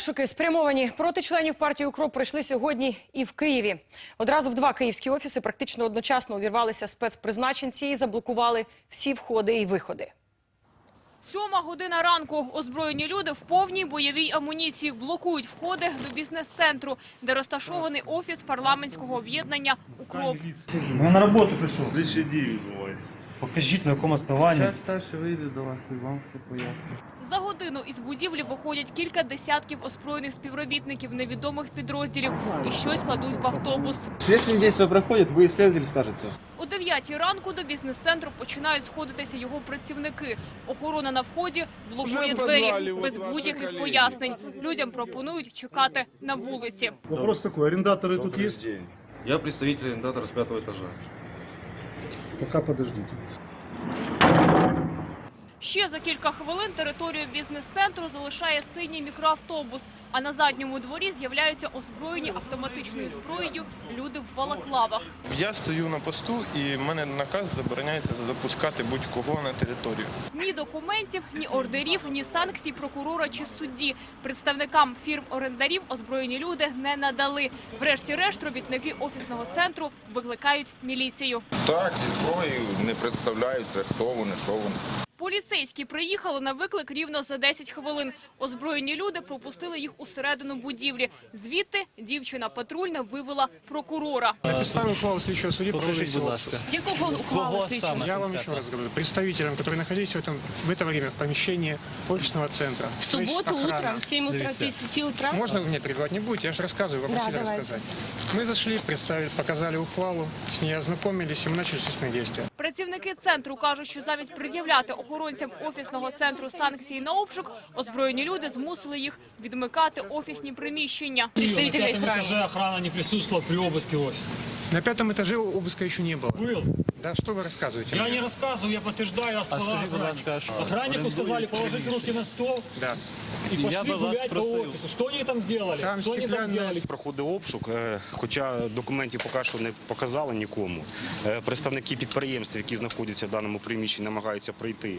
Обшуки спрямовані проти членів партії УКРОП прийшли сьогодні і в Києві. Одразу в два київські офіси практично одночасно увірвалися спецпризначенці і заблокували всі входи і виходи. Сьома година ранку. Озброєні люди в повній бойовій амуніції блокують входи до бізнес-центру, де розташований офіс парламентського об'єднання «Укроп». Я на роботу прийшов. Слідчі дії відбуваються. Покажіть на якому основанні. Зараз старший вийде до вас і вам все пояснить. За годину із будівлі виходять кілька десятків озброєних співробітників невідомих підрозділів і щось кладуть в автобус. Если действие проходит, вы исследователь скажете. О 9 ранку до бізнес-центру починають сходитися його працівники. Охорона на вході блокує двері без будь-яких пояснень. Людям пропонують чекати на вулиці. Вопрос такой, орендатори тут є? Я представитель арендатора з пятого етажа. Пока подождите. Ще за кілька хвилин територію бізнес-центру залишає синій мікроавтобус, а на задньому дворі з'являються озброєні автоматичною зброєю люди в балаклавах. Я стою на посту і в мене наказ забороняється запускати будь-кого на територію. Ні документів, ні ордерів, ні санкцій прокурора чи судді. Представникам фірм-орендарів озброєні люди не надали. Врешті-решт робітники офісного центру викликають міліцію. Так, зі зброєю не представляються, хто вони, що вони. Поліцейські приїхали на виклик рівно за 10 хвилин. Озброєні люди пропустили їх усередину будівлі. Звідти дівчина патрульна вивела прокурора. Підстави ухвали слідчого судді проводиться обшук. Якого ухвалу слідчого? Я вам еще раз говорю, представителям, которые находились в этом, в это время в помещении офисного центра. В субботу утром, в 7 утра, 10 утра. Можно вы мне перебивать не будете? Я же рассказываю, вы просили рассказать. Мы зашли, представили, показали ухвалу, с ней ознакомились, и мы начали следственные действия. Працівники центру кажуть, що замість пред'являти охоронцям офісного центру санкції на обшук, озброєні люди змусили їх відмикати офісні приміщення. Представитель охраны. охрана не присутствовала при обыске офиса. На пятом этаже обыска еще не было. Был. Да, что вы рассказываете? Я не рассказываю, я подтверждаю, а слова охранника. Охраннику сказали положить руки на стол Да. и пошли гулять по офису. Что они там делали? Там Что они там стеклянная- делали? Проходив обшук, е, хоча документів поки що не показали нікому. Е, Представники підприємств, які знаходяться в даному приміщенні, намагаються прийти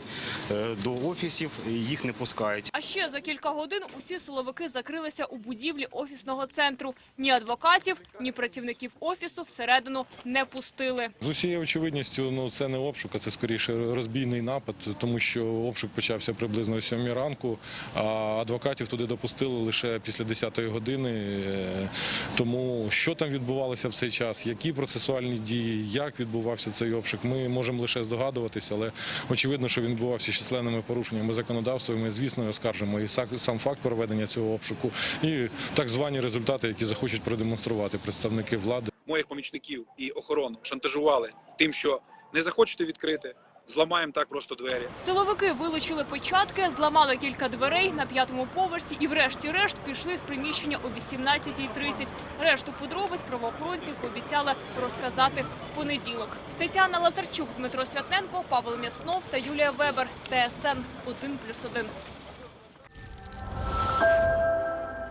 е, до офісів, і їх не пускають. А ще за кілька годин усі силовики закрилися у будівлі офісного центру. Ні адвокатів, ні працівників офісу всередину не пустили. З усією очевидністю, ну це не обшук, а це скоріше розбійний напад, тому що обшук почався приблизно о 7 ранку, а адвокатів туди допустили лише після 10-ї години. Тому що там відбувалося в цей час, які процесуальні дії, як відбувався цей обшук, ми можемо лише здогадуватися, але очевидно, що він відбувався з численними порушеннями законодавства. і Ми, звісно, оскаржимо і сам факт проведення цього обшуку, і так звані результати, які захочуть продемонструвати представники влади. Моїх помічників і охорону шантажували тим, що не захочете відкрити, зламаємо так просто двері. Силовики вилучили печатки, зламали кілька дверей на п'ятому поверсі і врешті-решт пішли з приміщення о 18.30. Решту подробиць правоохоронці пообіцяли розказати в понеділок. Тетяна Лазарчук, Дмитро Святненко, Павло М'яснов та Юлія Вебер. ТСН 1+,1.